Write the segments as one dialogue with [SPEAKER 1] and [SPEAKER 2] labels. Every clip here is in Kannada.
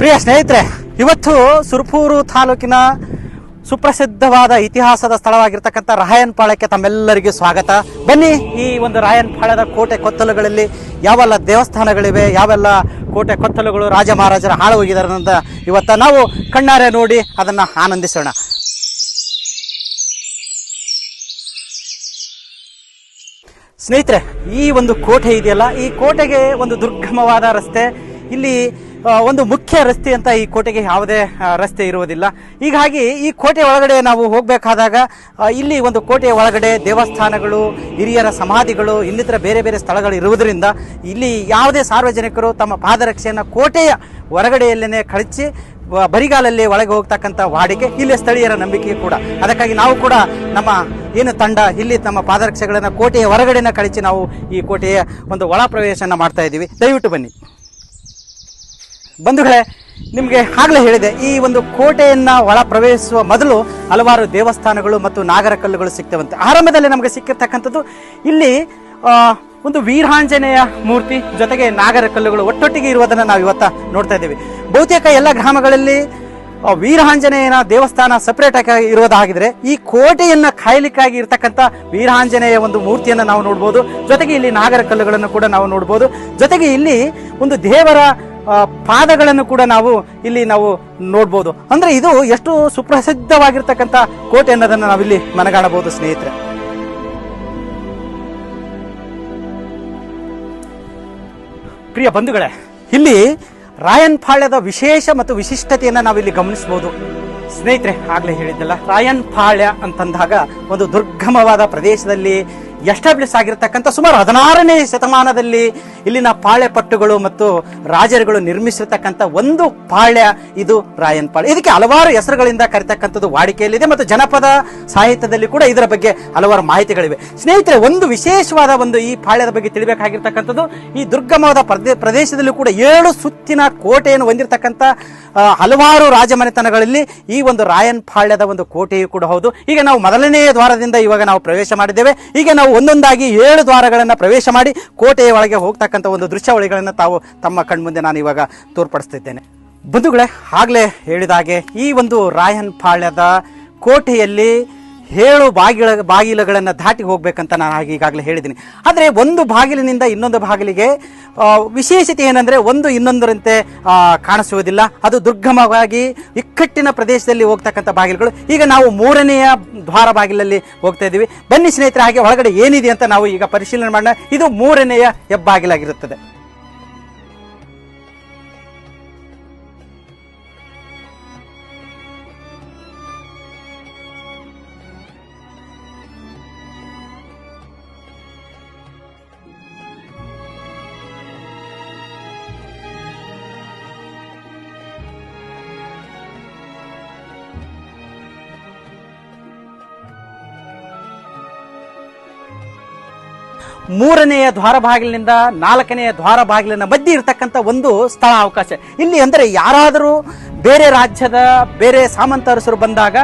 [SPEAKER 1] ಪ್ರಿಯ ಸ್ನೇಹಿತರೆ, ಇವತ್ತು ಸುರ್ಪೂರು ತಾಲೂಕಿನ ಸುಪ್ರಸಿದ್ಧವಾದ ಇತಿಹಾಸದ ಸ್ಥಳವಾಗಿರ್ತಕ್ಕಂಥ ರಾಯನ್ ಪಾಳ್ಯಕ್ಕೆ ತಮ್ಮೆಲ್ಲರಿಗೂ ಸ್ವಾಗತ. ಬನ್ನಿ, ಈ ಒಂದು ರಾಯನ್ ಪಾಳ್ಯದ ಕೋಟೆ ಕೊತ್ತಲುಗಳಲ್ಲಿ ಯಾವೆಲ್ಲ ದೇವಸ್ಥಾನಗಳಿವೆ, ಯಾವೆಲ್ಲ ಕೋಟೆ ಕೊತ್ತಲುಗಳು ರಾಜ ಮಹಾರಾಜರ ಹಾಳು ಹೋಗಿದ್ದಾರೆ ಅಂತ ಇವತ್ತು ನಾವು ಕಣ್ಣಾರೆ ನೋಡಿ ಅದನ್ನು ಆನಂದಿಸೋಣ. ಸ್ನೇಹಿತರೆ, ಈ ಒಂದು ಕೋಟೆ ಇದೆಯಲ್ಲ, ಈ ಕೋಟೆಗೆ ಒಂದು ದುರ್ಗಮವಾದ ರಸ್ತೆ. ಇಲ್ಲಿ ಒಂದು ಮುಖ್ಯ ರಸ್ತೆ ಅಂತ ಈ ಕೋಟೆಗೆ ಯಾವುದೇ ರಸ್ತೆ ಇರುವುದಿಲ್ಲ. ಹೀಗಾಗಿ ಈ ಕೋಟೆ ಒಳಗಡೆ ನಾವು ಹೋಗಬೇಕಾದಾಗ ಇಲ್ಲಿ ಒಂದು ಕೋಟೆಯ ಒಳಗಡೆ ದೇವಸ್ಥಾನಗಳು, ಹಿರಿಯರ ಸಮಾಧಿಗಳು, ಇನ್ನಿತರ ಬೇರೆ ಬೇರೆ ಸ್ಥಳಗಳು ಇರುವುದರಿಂದ ಇಲ್ಲಿ ಯಾವುದೇ ಸಾರ್ವಜನಿಕರು ತಮ್ಮ ಪಾದರಕ್ಷೆಯನ್ನು ಕೋಟೆಯ ಹೊರಗಡೆಯಲ್ಲೇ ಕಳಚಿ ಬರಿಗಾಲಲ್ಲಿ ಒಳಗೆ ಹೋಗ್ತಕ್ಕಂಥ ವಾಡಿಕೆ ಇಲ್ಲಿ ಸ್ಥಳೀಯರ ನಂಬಿಕೆ ಕೂಡ. ಅದಕ್ಕಾಗಿ ನಾವು ಕೂಡ ನಮ್ಮ ಏನು ತಂಡ, ಇಲ್ಲಿ ನಮ್ಮ ಪಾದರಕ್ಷೆಗಳನ್ನು ಕೋಟೆಯ ಹೊರಗಡೆನ ಕಳಿಸಿ ನಾವು ಈ ಕೋಟೆಯ ಒಂದು ಒಳ ಪ್ರವೇಶನ ಮಾಡ್ತಾ ಇದ್ದೀವಿ. ದಯವಿಟ್ಟು ಬನ್ನಿ. ಬಂಧುಗಳೇ, ನಿಮಗೆ ಆಗಲೇ ಹೇಳಿದೆ, ಈ ಒಂದು ಕೋಟೆಯನ್ನು ಒಳ ಪ್ರವೇಶಿಸುವ ಮೊದಲು ಹಲವಾರು ದೇವಸ್ಥಾನಗಳು ಮತ್ತು ನಾಗರ ಕಲ್ಲುಗಳು ಸಿಗ್ತವಂತೆ. ಆರಂಭದಲ್ಲಿ ನಮಗೆ ಸಿಕ್ಕಿರ್ತಕ್ಕಂಥದ್ದು ಇಲ್ಲಿ ಒಂದು ವೀರಾಂಜನೇಯ ಮೂರ್ತಿ ಜೊತೆಗೆ ನಾಗರ ಕಲ್ಲುಗಳು ಒಟ್ಟೊಟ್ಟಿಗೆ ಇರುವುದನ್ನು ನಾವು ಇವತ್ತ ನೋಡ್ತಾ ಇದ್ದೀವಿ. ಬಹುತೇಕ ಎಲ್ಲ ಗ್ರಾಮಗಳಲ್ಲಿ ವೀರಾಂಜನೇಯನ ದೇವಸ್ಥಾನ ಸಪರೇಟ್ ಆಗಿ ಇರುವುದಾಗಿದ್ರೆ, ಈ ಕೋಟೆಯನ್ನ ಕಾಯಲಿಕ್ಕಾಗಿ ಇರ್ತಕ್ಕಂಥ ವೀರಾಂಜನೇಯ ಒಂದು ಮೂರ್ತಿಯನ್ನು ನಾವು ನೋಡ್ಬೋದು. ಜೊತೆಗೆ ಇಲ್ಲಿ ನಾಗರ ಕಲ್ಲುಗಳನ್ನು ಕೂಡ ನಾವು ನೋಡ್ಬೋದು. ಜೊತೆಗೆ ಇಲ್ಲಿ ಒಂದು ದೇವರ ಪಾದಗಳನ್ನು ಕೂಡ ನಾವು ಇಲ್ಲಿ ನಾವು ನೋಡ್ಬೋದು. ಅಂದ್ರೆ ಇದು ಎಷ್ಟು ಸುಪ್ರಸಿದ್ಧವಾಗಿರ್ತಕ್ಕಂಥ ಕೋಟೆ ಅನ್ನೋದನ್ನು ನಾವಿಲ್ಲಿ ಮನಗಾಣಬಹುದು, ಸ್ನೇಹಿತರೆ. ಪ್ರಿಯ ಬಂಧುಗಳೇ, ಇಲ್ಲಿ ರಾಯನ್ ಪಾಳ್ಯದ ವಿಶೇಷ ಮತ್ತು ವಿಶಿಷ್ಟತೆಯನ್ನು ನಾವಿಲ್ಲಿ ಗಮನಿಸಬಹುದು ಸ್ನೇಹಿತರೆ, ಆಗ್ಲೇ ಹೇಳಿದ್ದಲ್ಲ, ರಾಯನ್ ಪಾಳ್ಯ ಅಂತಂದಾಗ ಒಂದು ದುರ್ಗಮವಾದ ಪ್ರದೇಶದಲ್ಲಿ ಎಸ್ಟಾಬ್ಲಿಷ್ ಆಗಿರತಕ್ಕಂಥ ಸುಮಾರು ಹದಿನಾರನೇ ಶತಮಾನದಲ್ಲಿ ಇಲ್ಲಿನ ಪಾಳ್ಯಪಟ್ಟುಗಳು ಮತ್ತು ರಾಜರುಗಳು ನಿರ್ಮಿಸಿರ್ತಕ್ಕಂಥ ಒಂದು ಪಾಳ್ಯ ಇದು ರಾಯನ್ ಪಾಳ್ಯ. ಇದಕ್ಕೆ ಹಲವಾರು ಹೆಸರುಗಳಿಂದ ಕರಿತಕ್ಕಂಥದ್ದು ವಾಡಿಕೆಯಲ್ಲಿದೆ ಮತ್ತು ಜನಪದ ಸಾಹಿತ್ಯದಲ್ಲಿ ಕೂಡ ಇದರ ಬಗ್ಗೆ ಹಲವಾರು ಮಾಹಿತಿಗಳಿವೆ. ಸ್ನೇಹಿತರೆ, ಒಂದು ವಿಶೇಷವಾದ ಒಂದು ಈ ಪಾಳ್ಯದ ಬಗ್ಗೆ ತಿಳಿಬೇಕಾಗಿರ್ತಕ್ಕಂಥದ್ದು, ಈ ದುರ್ಗಮವಾದ ಪ್ರದೇ, ಪ್ರದೇಶದಲ್ಲೂ ಕೂಡ ಏಳು ಸುತ್ತಿನ ಕೋಟೆಯನ್ನು ಹೊಂದಿರತಕ್ಕಂಥ ಹಲವಾರು ರಾಜಮನೆತನಗಳಲ್ಲಿ ಈ ಒಂದು ರಾಯನ್ ಪಾಳ್ಯದ ಒಂದು ಕೋಟೆಯು ಕೂಡ ಹೌದು. ಈಗ ನಾವು ಮೊದಲನೆಯ ದ್ವಾರದಿಂದ ಇವಾಗ ನಾವು ಪ್ರವೇಶ ಮಾಡಿದ್ದೇವೆ. ಈಗ ನಾವು ಒಂದೊಂದಾಗಿ ಏಳು ದ್ವಾರಗಳನ್ನು ಪ್ರವೇಶ ಮಾಡಿ ಕೋಟೆಯ ಒಳಗೆ ಹೋಗ್ತಕ್ಕಂಥ ಒಂದು ದೃಶ್ಯಾವಳಿಗಳನ್ನು ತಾವು ತಮ್ಮ ಕಣ್ಮುಂದೆ ನಾನು ಇವಾಗ ತೋರ್ಪಡಿಸ್ತಿದ್ದೇನೆ. ಬಂಧುಗಳೇ, ಆಗಲೇ ಹೇಳಿದ ಹಾಗೆ ಈ ಒಂದು ರಾಯನ್ ಪಾಳ್ಯದ ಕೋಟೆಯಲ್ಲಿ ಏಳು ಬಾಗಿಲ ಬಾಗಿಲುಗಳನ್ನು ದಾಟಿ ಹೋಗಬೇಕಂತ ನಾನು ಈಗಾಗಲೇ ಹೇಳಿದ್ದೀನಿ. ಆದರೆ ಒಂದು ಬಾಗಿಲಿನಿಂದ ಇನ್ನೊಂದು ಬಾಗಿಲಿಗೆ ವಿಶೇಷತೆ ಏನಂದರೆ ಒಂದು ಇನ್ನೊಂದರಂತೆ ಕಾಣಿಸುವುದಿಲ್ಲ. ಅದು ದುರ್ಗಮವಾಗಿ ಇಕ್ಕಟ್ಟಿನ ಪ್ರದೇಶದಲ್ಲಿ ಹೋಗ್ತಕ್ಕಂಥ ಬಾಗಿಲುಗಳು. ಈಗ ನಾವು ಮೂರನೆಯ ದ್ವಾರ ಬಾಗಿಲಲ್ಲಿ ಹೋಗ್ತಾ ಇದ್ದೀವಿ. ಬನ್ನಿ ಸ್ನೇಹಿತರೆ, ಹಾಗೆ ಒಳಗಡೆ ಏನಿದೆ ಅಂತ ನಾವು ಈಗ ಪರಿಶೀಲನೆ ಮಾಡೋಣ. ಇದು ಮೂರನೆಯ ಹೆಬ್ಬಾಗಿಲಾಗಿರುತ್ತದೆ. ಮೂರನೆಯ ದ್ವಾರ ಬಾಗಿಲಿನಿಂದ ನಾಲ್ಕನೆಯ ದ್ವಾರ ಬಾಗಿಲಿನ ಮಧ್ಯೆ ಇರತಕ್ಕಂಥ ಒಂದು ಸ್ಥಳ ಅವಕಾಶ. ಇಲ್ಲಿ ಅಂದರೆ ಯಾರಾದರೂ ಬೇರೆ ರಾಜ್ಯದ ಬೇರೆ ಸಾಮಂತ ಅರಸರು ಬಂದಾಗ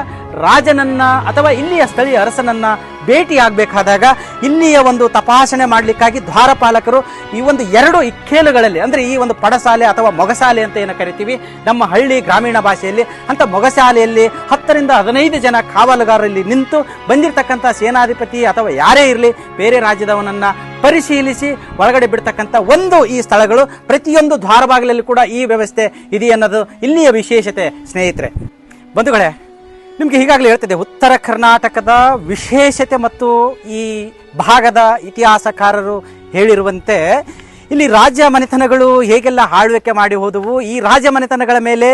[SPEAKER 1] ರಾಜನನ್ನ ಅಥವಾ ಇಲ್ಲಿಯ ಸ್ಥಳೀಯ ಅರಸನನ್ನ ಭೇಟಿ ಆಗಬೇಕಾದಾಗ ಇಲ್ಲಿಯ ಒಂದು ತಪಾಸಣೆ ಮಾಡಲಿಕ್ಕಾಗಿ ದ್ವಾರಪಾಲಕರು ಈ ಒಂದು ಎರಡು ಇಕ್ಕೇಲುಗಳಲ್ಲಿ, ಅಂದ್ರೆ ಈ ಒಂದು ಪಡಸಾಲೆ ಅಥವಾ ಮೊಗಸಾಲೆ ಅಂತ ಏನು ಕರಿತೀವಿ, ನಮ್ಮ ಹಳ್ಳಿ ಗ್ರಾಮೀಣ ಭಾಷೆಯಲ್ಲಿ, ಅಂತ ಮೊಗಸಾಲೆಯಲ್ಲಿ ಹತ್ತರಿಂದ ಹದಿನೈದು ಜನ ಕಾವಲುಗಾರರಲ್ಲಿ ನಿಂತು ಬಂದಿರತಕ್ಕಂಥ ಸೇನಾಧಿಪತಿ ಅಥವಾ ಯಾರೇ ಇರಲಿ, ಬೇರೆ ರಾಜ್ಯದವನನ್ನ ಪರಿಶೀಲಿಸಿ ಒಳಗಡೆ ಬಿಡ್ತಕ್ಕಂಥ ಒಂದು ಈ ಸ್ಥಳಗಳು, ಪ್ರತಿಯೊಂದು ದ್ವಾರಬಾಗಿಲಲ್ಲಿ ಕೂಡ ಈ ವ್ಯವಸ್ಥೆ ಇದೆಯನ್ನೋದು ಇಲ್ಲಿಯ ವಿಶೇಷತೆ, ಸ್ನೇಹಿತರೆ. ಬಂಧುಗಳೇ ನಿಮಗೆ ಈಗಾಗಲೇ ಹೇಳ್ತಿದ್ದೆ, ಉತ್ತರ ಕರ್ನಾಟಕದ ವಿಶೇಷತೆ ಮತ್ತು ಈ ಭಾಗದ ಇತಿಹಾಸಕಾರರು ಹೇಳಿರುವಂತೆ, ಇಲ್ಲಿ ರಾಜ್ಯ ಮನೆತನಗಳು ಹೇಗೆಲ್ಲ ಆಳ್ವಿಕೆ ಮಾಡಿ ಹೋದವು? ಈ ರಾಜ್ಯ ಮನೆತನಗಳ ಮೇಲೆ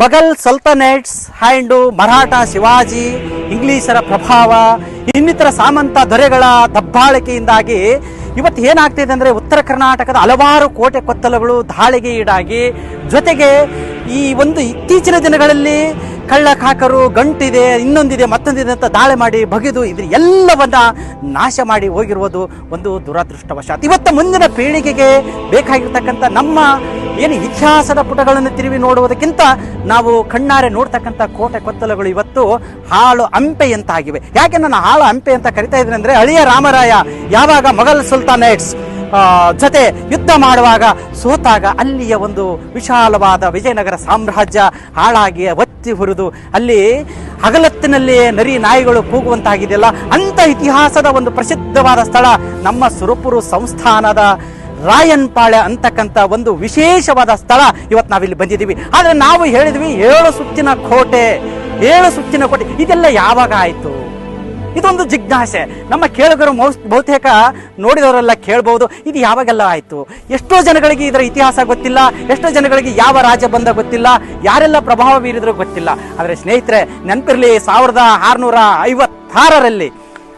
[SPEAKER 1] ಮೊಘಲ್ ಸಲ್ತನೇಟ್ಸ್ ಹ್ಯಾಂಡು, ಮರಾಠ ಶಿವಾಜಿ, ಇಂಗ್ಲೀಷರ ಪ್ರಭಾವ, ಇನ್ನಿತರ ಸಾಮಂತ ದೊರೆಗಳ ದಬ್ಬಾಳಿಕೆಯಿಂದಾಗಿ ಇವತ್ತು ಏನಾಗ್ತಿದೆ ಅಂದರೆ ಉತ್ತರ ಕರ್ನಾಟಕದ ಹಲವಾರು ಕೋಟೆ ಕೊತ್ತಲಗಳು ದಾಳಿಗೆ ಈಡಾಗಿ, ಜೊತೆಗೆ ಈ ಒಂದು ಇತ್ತೀಚಿನ ದಿನಗಳಲ್ಲಿ ಕಳ್ಳ ಕಾಕರು ಗಂಟಿದೆ, ಇನ್ನೊಂದಿದೆ, ಮತ್ತೊಂದಿದೆ ಅಂತ ದಾಳಿ ಮಾಡಿ ಬಗೆದು ಇದ್ರ. ಎಲ್ಲವನ್ನ ನಾಶ ಮಾಡಿ ಹೋಗಿರುವುದು ಒಂದು ದುರದೃಷ್ಟವಶಾತ್. ಇವತ್ತು ಮುಂದಿನ ಪೀಳಿಗೆಗೆ ಬೇಕಾಗಿರ್ತಕ್ಕಂಥ ನಮ್ಮ ಏನು ಇತಿಹಾಸದ ಪುಟಗಳನ್ನು ತಿರುವಿ ನೋಡುವುದಕ್ಕಿಂತ ನಾವು ಕಣ್ಣಾರೆ ನೋಡ್ತಕ್ಕಂಥ ಕೋಟೆ ಕೊತ್ತಲುಗಳು ಇವತ್ತು ಹಾಳು ಹಂಪೆಯಂತಾಗಿವೆ. ಯಾಕೆ ನಾನು ಹಾಳು ಹಂಪೆ ಅಂತ ಕರಿತಾ ಇದ್ದೀನಿ ಅಂದ್ರೆ ರಾಮರಾಯ ಯಾವಾಗ ಮೊಘಲ್ ಸುಲ್ತಾನೇಟ್ಸ್ ಜೊತೆ ಯುದ್ಧ ಮಾಡುವಾಗ ಸೋತಾಗ ಅಲ್ಲಿಯ ಒಂದು ವಿಶಾಲವಾದ ವಿಜಯನಗರ ಸಾಮ್ರಾಜ್ಯ ಹಾಳಾಗಿ ಒತ್ತಿ ಹುರಿದು ಅಲ್ಲಿ ಹಗಲತ್ತಿನಲ್ಲಿ ನರಿ ನಾಯಿಗಳು ಕೂಗುವಂತಾಗಿದೆಯಲ್ಲ, ಅಂತ ಇತಿಹಾಸದ ಒಂದು ಪ್ರಸಿದ್ಧವಾದ ಸ್ಥಳ, ನಮ್ಮ ಸುರಪುರು ಸಂಸ್ಥಾನದ ರಾಯನ್ಪಾಳೆ ಅಂತಕ್ಕಂಥ ಒಂದು ವಿಶೇಷವಾದ ಸ್ಥಳ ಇವತ್ತು ನಾವಿಲ್ಲಿ ಬಂದಿದ್ದೀವಿ. ಆದರೆ ನಾವು ಹೇಳಿದ್ವಿ ಏಳು ಸುತ್ತಿನ ಕೋಟೆ, ಏಳು ಸುತ್ತಿನ ಕೋಟೆ, ಇದೆಲ್ಲ ಯಾವಾಗ ಆಯಿತು? ಇದೊಂದು ಜಿಜ್ಞಾಸೆ. ನಮ್ಮ ಕೇಳುಗರು ಬಹುತೇಕ ನೋಡಿದವರೆಲ್ಲ ಕೇಳಬಹುದು ಇದು ಯಾವಾಗೆಲ್ಲ ಆಯಿತು? ಎಷ್ಟೋ ಜನಗಳಿಗೆ ಇದರ ಇತಿಹಾಸ ಗೊತ್ತಿಲ್ಲ, ಎಷ್ಟೋ ಜನಗಳಿಗೆ ಯಾವ ರಾಜ ಬಂದ ಗೊತ್ತಿಲ್ಲ, ಯಾರೆಲ್ಲ ಪ್ರಭಾವ ಬೀರಿದ್ರು ಗೊತ್ತಿಲ್ಲ. ಆದರೆ ಸ್ನೇಹಿತರೆ, ನೆನಪಿರಲಿ, ಸಾವಿರದ ಆರುನೂರ ಐವತ್ತಾರರಲ್ಲಿ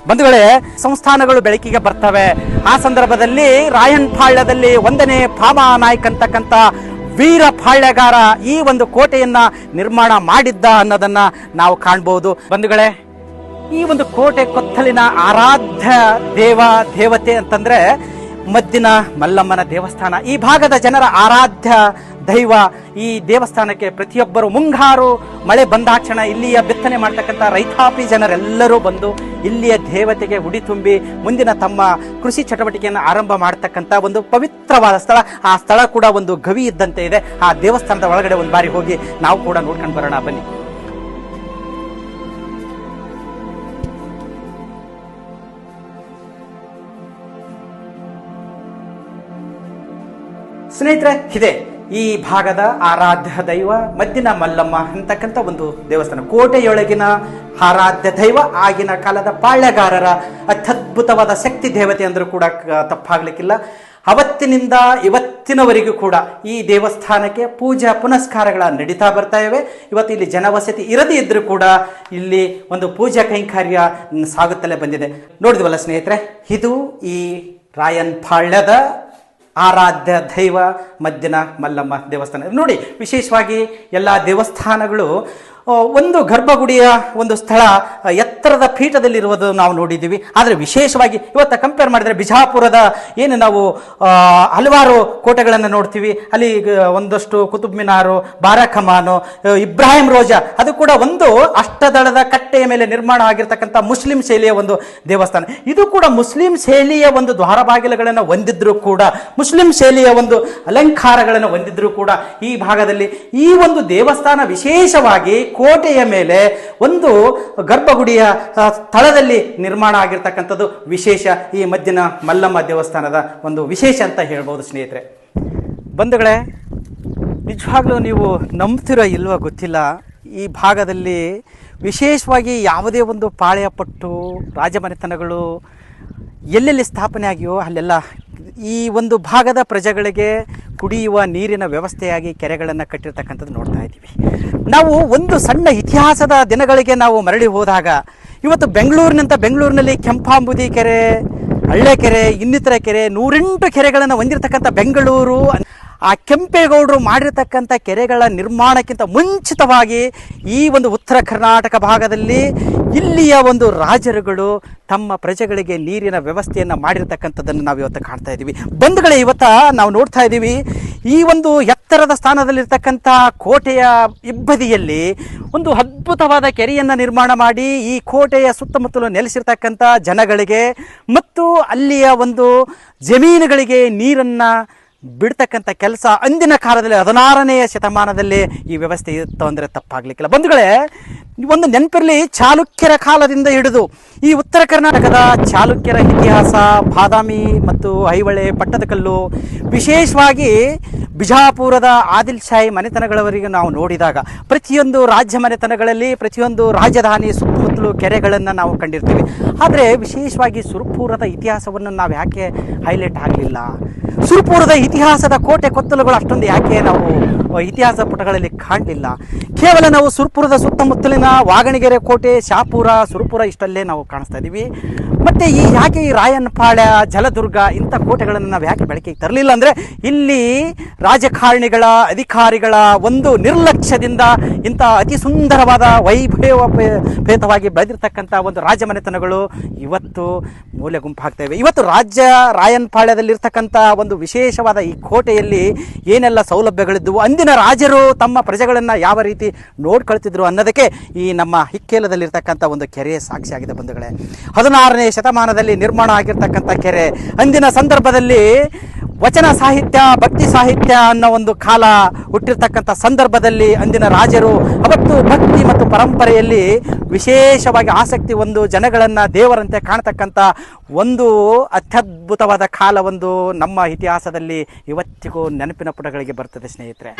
[SPEAKER 1] ಬಂಧುಗಳೇ, ಸಂಸ್ಥಾನಗಳು ಬೆಳಕಿಗೆ ಬರ್ತವೆ. ಆ ಸಂದರ್ಭದಲ್ಲಿ ರಾಯನ್ ಪಾಳ್ಯದಲ್ಲಿ ಒಂದನೇ ಪಾಮ ನಾಯ್ಕ್ ಅಂತಕ್ಕಂಥ ವೀರ ಪಾಳ್ಯಗಾರ ಈ ಒಂದು ಕೋಟೆಯನ್ನ ನಿರ್ಮಾಣ ಮಾಡಿದ್ದ ಅನ್ನೋದನ್ನ ನಾವು ಕಾಣ್ಬೋದು. ಬಂಧುಗಳೇ ಈ ಒಂದು ಕೋಟೆ ಕೊತ್ತಲಿನ ಆರಾಧ್ಯ ದೇವ, ದೇವತೆ ಅಂತಂದ್ರೆ ಮದ್ದಿನ ಮಲ್ಲಮ್ಮನ ದೇವಸ್ಥಾನ. ಈ ಭಾಗದ ಜನರ ಆರಾಧ್ಯ ದೈವ ಈ ದೇವಸ್ಥಾನಕ್ಕೆ ಪ್ರತಿಯೊಬ್ಬರು ಮುಂಗಾರು ಮಳೆ ಬಂದಾಕ್ಷಣ ಇಲ್ಲಿಯ ಬಿತ್ತನೆ ಮಾಡ್ತಕ್ಕಂಥ ರೈತಾಪಿ ಜನರೆಲ್ಲರೂ ಬಂದು ಇಲ್ಲಿಯ ದೇವತೆಗೆ ಉಡಿ ತುಂಬಿ ಮುಂದಿನ ತಮ್ಮ ಕೃಷಿ ಚಟುವಟಿಕೆಯನ್ನು ಆರಂಭ ಮಾಡ್ತಕ್ಕಂಥ ಒಂದು ಪವಿತ್ರವಾದ ಸ್ಥಳ. ಆ ಸ್ಥಳ ಕೂಡ ಒಂದು ಗವಿ ಇದ್ದಂತೆ ಇದೆ. ಆ ದೇವಸ್ಥಾನದ ಒಳಗಡೆ ಒಂದು ಬಾರಿ ಹೋಗಿ ನಾವು ಕೂಡ ನೋಡ್ಕೊಂಡು ಬರೋಣ. ಬನ್ನಿ. ಸ್ನೇಹಿತರೆ, ಇದೆ. ಈ ಭಾಗದ ಆರಾಧ್ಯ ದೈವ, ಮದ್ದಿನ ಮಲ್ಲಮ್ಮ ಅಂತಕ್ಕಂಥ ಒಂದು ದೇವಸ್ಥಾನ. ಕೋಟೆಯೊಳಗಿನ ಆರಾಧ್ಯ ದೈವ, ಆಗಿನ ಕಾಲದ ಪಾಳ್ಯಗಾರರ ಅತ್ಯದ್ಭುತವಾದ ಶಕ್ತಿ ದೇವತೆ ಅಂದ್ರೂ ಕೂಡ ತಪ್ಪಾಗ್ಲಿಕ್ಕಿಲ್ಲ. ಅವತ್ತಿನಿಂದ ಇವತ್ತಿನವರೆಗೂ ಕೂಡ ಈ ದೇವಸ್ಥಾನಕ್ಕೆ ಪೂಜಾ ಪುನಸ್ಕಾರಗಳ ನಡೀತಾ ಬರ್ತಾ ಇವೆ. ಇವತ್ತು ಇಲ್ಲಿ ಜನವಸತಿ ಇರದೇ ಇದ್ರೂ ಕೂಡ ಇಲ್ಲಿ ಒಂದು ಪೂಜಾ ಕೈಂಕರ್ಯ ಸಾಗುತ್ತಲೇ ಬಂದಿದೆ. ನೋಡಿದ್ವಲ್ಲ ಸ್ನೇಹಿತರೆ, ಇದು ಈ ರಾಯನ್ ಪಾಳ್ಯದ ಆರಾಧ್ಯ ದೈವ ಮದ್ದಿನ ಮಲ್ಲಮ್ಮ ದೇವಸ್ಥಾನ. ನೋಡಿ ವಿಶೇಷವಾಗಿ ಎಲ್ಲ ದೇವಸ್ಥಾನಗಳು ಒಂದು ಗರ್ಭಗುಡಿಯ ಒಂದು ಸ್ಥಳ ಎತ್ತರದ ಪೀಠದಲ್ಲಿರುವುದು ನಾವು ನೋಡಿದ್ದೀವಿ. ಆದರೆ ವಿಶೇಷವಾಗಿ ಇವತ್ತು ಕಂಪೇರ್ ಮಾಡಿದರೆ ಬಿಜಾಪುರದ ಏನು ನಾವು ಹಲವಾರು ಕೋಟೆಗಳನ್ನು ನೋಡ್ತೀವಿ. ಅಲ್ಲಿ ಒಂದಷ್ಟು ಕುತುಬ್ ಮಿನಾರು ಬಾರಾಖಮಾನು ಇಬ್ರಾಹಿಂ ರೋಜಾ, ಅದು ಕೂಡ ಒಂದು ಅಷ್ಟದಳದ ಕಟ್ಟೆಯ ಮೇಲೆ ನಿರ್ಮಾಣ ಆಗಿರ್ತಕ್ಕಂಥ ಮುಸ್ಲಿಂ ಶೈಲಿಯ ಒಂದು ದೇವಸ್ಥಾನ. ಇದು ಕೂಡ ಮುಸ್ಲಿಂ ಶೈಲಿಯ ಒಂದು ದ್ವಾರ ಬಾಗಿಲುಗಳನ್ನು ಹೊಂದಿದ್ರು ಕೂಡ, ಮುಸ್ಲಿಂ ಶೈಲಿಯ ಒಂದು ಅಲಂಕಾರಗಳನ್ನು ಹೊಂದಿದ್ರು ಕೂಡ ಈ ಭಾಗದಲ್ಲಿ ಈ ಒಂದು ದೇವಸ್ಥಾನ ವಿಶೇಷವಾಗಿ ಕೋಟೆಯ ಮೇಲೆ ಒಂದು ಗರ್ಭಗುಡಿಯ ಸ್ಥಳದಲ್ಲಿ ನಿರ್ಮಾಣ ಆಗಿರ್ತಕ್ಕಂಥದ್ದು ವಿಶೇಷ ಈ ಮದ್ದಿನ ಮಲ್ಲಮ್ಮ ದೇವಸ್ಥಾನದ ಒಂದು ವಿಶೇಷ ಅಂತ ಹೇಳ್ಬೋದು ಸ್ನೇಹಿತರೆ. ಬಂಧುಗಳೇ, ನಿಜವಾಗ್ಲೂ ನೀವು ನಂಬ್ತಿರೋ ಇಲ್ವೋ ಗೊತ್ತಿಲ್ಲ, ಈ ಭಾಗದಲ್ಲಿ ವಿಶೇಷವಾಗಿ ಯಾವುದೇ ಒಂದು ಪಾಳೆಯ ಪಟ್ಟು ರಾಜಮನೆತನಗಳು ಎಲ್ಲೆಲ್ಲಿ ಸ್ಥಾಪನೆ ಆಗಿಯೋ ಅಲ್ಲೆಲ್ಲ ಈ ಒಂದು ಭಾಗದ ಪ್ರಜೆಗಳಿಗೆ ಕುಡಿಯುವ ನೀರಿನ ವ್ಯವಸ್ಥೆಯಾಗಿ ಕೆರೆಗಳನ್ನು ಕಟ್ಟಿರ್ತಕ್ಕಂಥದ್ದು ನೋಡ್ತಾ ಇದ್ದೀವಿ. ನಾವು ಒಂದು ಸಣ್ಣ ಇತಿಹಾಸದ ದಿನಗಳಿಗೆ ನಾವು ಮರಳಿ ಹೋದಾಗ ಇವತ್ತು ಬೆಂಗಳೂರಿನಂತ ಬೆಂಗಳೂರಿನಲ್ಲಿ ಕೆಂಪಾಂಬುದಿ ಕೆರೆ ಹಳ್ಳೆಕೆರೆ ಇನ್ನಿತರ ಕೆರೆ, ನೂರೆಂಟು ಕೆರೆಗಳನ್ನು ಹೊಂದಿರತಕ್ಕಂಥ ಬೆಂಗಳೂರು ಆ ಕೆಂಪೇಗೌಡರು ಮಾಡಿರತಕ್ಕಂಥ ಕೆರೆಗಳ ನಿರ್ಮಾಣಕ್ಕಿಂತ ಮುಂಚಿತವಾಗಿ ಈ ಒಂದು ಉತ್ತರ ಕರ್ನಾಟಕ ಭಾಗದಲ್ಲಿ ಇಲ್ಲಿಯ ಒಂದು ರಾಜರುಗಳು ತಮ್ಮ ಪ್ರಜೆಗಳಿಗೆ ನೀರಿನ ವ್ಯವಸ್ಥೆಯನ್ನು ಮಾಡಿರ್ತಕ್ಕಂಥದ್ದನ್ನು ನಾವು ಇವತ್ತು ಕಾಣ್ತಾ ಇದ್ದೀವಿ ಬಂಧುಗಳೇ, ಇವತ್ತ ನಾವು ನೋಡ್ತಾ ಇದ್ದೀವಿ ಈ ಒಂದು ಎತ್ತರದ ಸ್ಥಾನದಲ್ಲಿರ್ತಕ್ಕಂಥ ಕೋಟೆಯ ಇಬ್ಬದಿಯಲ್ಲಿ ಒಂದು ಅದ್ಭುತವಾದ ಕೆರೆಯನ್ನು ನಿರ್ಮಾಣ ಮಾಡಿ, ಈ ಕೋಟೆಯ ಸುತ್ತಮುತ್ತಲು ನೆಲೆಸಿರ್ತಕ್ಕಂಥ ಜನಗಳಿಗೆ ಮತ್ತು ಅಲ್ಲಿಯ ಒಂದು ಜಮೀನುಗಳಿಗೆ ನೀರನ್ನು ಬಿಡ್ತಕ್ಕಂಥ ಕೆಲಸ ಅಂದಿನ ಕಾಲದಲ್ಲಿ ಹದಿನಾರನೆಯ ಶತಮಾನದಲ್ಲಿ ಈ ವ್ಯವಸ್ಥೆ ಇತ್ತು ಅಂದರೆ ತಪ್ಪಾಗಲಿಕ್ಕಿಲ್ಲ. ಬಂಧುಗಳೇ ಒಂದು ನೆನಪಿರಲಿ, ಚಾಲುಕ್ಯರ ಕಾಲದಿಂದ ಹಿಡಿದು ಈ ಉತ್ತರ ಕರ್ನಾಟಕದ ಚಾಲುಕ್ಯರ ಇತಿಹಾಸ, ಬಾದಾಮಿ ಮತ್ತು ಐಹೊಳೆ ಪಟ್ಟದಕಲ್ಲು, ವಿಶೇಷವಾಗಿ ಬಿಜಾಪುರದ ಆದಿಲ್ ಶಾಹಿ ಮನೆತನಗಳವರಿಗೆ ನಾವು ನೋಡಿದಾಗ ಪ್ರತಿಯೊಂದು ರಾಜ್ಯ ಮನೆತನಗಳಲ್ಲಿ ಪ್ರತಿಯೊಂದು ರಾಜಧಾನಿ ಸುತ್ತಮುತ್ತಲು ಕೆರೆಗಳನ್ನು ನಾವು ಕಂಡಿರ್ತೀವಿ. ಆದರೆ ವಿಶೇಷವಾಗಿ ಸುರಪುರದ ಇತಿಹಾಸವನ್ನು ನಾವು ಯಾಕೆ ಹೈಲೈಟ್ ಆಗಲಿಲ್ಲ? ಸುರಪುರದ ಇತಿಹಾಸದ ಕೋಟೆ ಕೊತ್ತಲುಗಳು ಅಷ್ಟೊಂದು ಯಾಕೆ ನಾವು ಇತಿಹಾಸ ಪುಟಗಳಲ್ಲಿ ಕಾಣಲಿಲ್ಲ? ಕೇವಲ ನಾವು ಸುರಪುರದ ಸುತ್ತಮುತ್ತಲಿನ ವಾಗಣಿಗೆರೆ ಕೋಟೆ, ಶಾಪುರ, ಸುರಪುರ ಇಷ್ಟಲ್ಲೇ ನಾವು ಕಾಣಿಸ್ತಾ ಇದ್ದೀವಿ. ಮತ್ತೆ ಈ ಯಾಕೆ ಈ ರಾಯನಪಾಳ್ಯ, ಜಲದುರ್ಗ ಇಂಥ ಕೋಟೆಗಳನ್ನು ನಾವು ಯಾಕೆ ಬೆಳಕಿಗೆ ತರಲಿಲ್ಲ ಅಂದರೆ ಇಲ್ಲಿ ರಾಜಕಾರಣಿಗಳ, ಅಧಿಕಾರಿಗಳ ಒಂದು ನಿರ್ಲಕ್ಷ್ಯದಿಂದ ಇಂಥ ಅತಿ ಸುಂದರವಾದ ವೈಭವ ಭೇದವಾಗಿ ಬೆಳೆದಿರ್ತಕ್ಕಂಥ ಒಂದು ರಾಜಮನೆತನಗಳು ಇವತ್ತು ಮೂಲೆ ಇವೆ. ಇವತ್ತು ರಾಜ್ಯ ರಾಯನಪಾಳ್ಯದಲ್ಲಿರ್ತಕ್ಕಂಥ ಒಂದು ವಿಶೇಷವಾದ ಈ ಕೋಟೆಯಲ್ಲಿ ಏನೆಲ್ಲ ಸೌಲಭ್ಯಗಳಿದ್ದವು, ಅಂದಿನ ರಾಜರು ತಮ್ಮ ಪ್ರಜೆಗಳನ್ನು ಯಾವ ರೀತಿ ನೋಡ್ಕೊಳ್ತಿದ್ರು ಅನ್ನೋದಕ್ಕೆ ಈ ನಮ್ಮ ಹಿಕ್ಕೇಲದಲ್ಲಿರ್ತಕ್ಕಂಥ ಒಂದು ಕೆರೆ ಸಾಕ್ಷಿಯಾಗಿದೆ ಬಂಧುಗಳೇ. ಹದಿನಾರನೇ ಶತಮಾನದಲ್ಲಿ ನಿರ್ಮಾಣ ಆಗಿರ್ತಕ್ಕಂಥ ಕೆರೆ. ಅಂದಿನ ಸಂದರ್ಭದಲ್ಲಿ ವಚನ ಸಾಹಿತ್ಯ, ಭಕ್ತಿ ಸಾಹಿತ್ಯ ಅನ್ನೋ ಒಂದು ಕಾಲ ಹುಟ್ಟಿರ್ತಕ್ಕಂಥ ಸಂದರ್ಭದಲ್ಲಿ ಅಂದಿನ ರಾಜರು ಅವತ್ತು ಭಕ್ತಿ ಮತ್ತು ಪರಂಪರೆಯಲ್ಲಿ ವಿಶೇಷವಾಗಿ ಆಸಕ್ತಿ ಒಂದು ಜನಗಳನ್ನು ದೇವರಂತೆ ಕಾಣತಕ್ಕಂಥ ಒಂದು ಅತ್ಯದ್ಭುತವಾದ ಕಾಲ ಒಂದು ನಮ್ಮ ಇತಿಹಾಸದಲ್ಲಿ ಇವತ್ತಿಗೂ ನೆನಪಿನ ಪುಟಗಳಿಗೆ ಬರ್ತದೆ ಸ್ನೇಹಿತರೆ.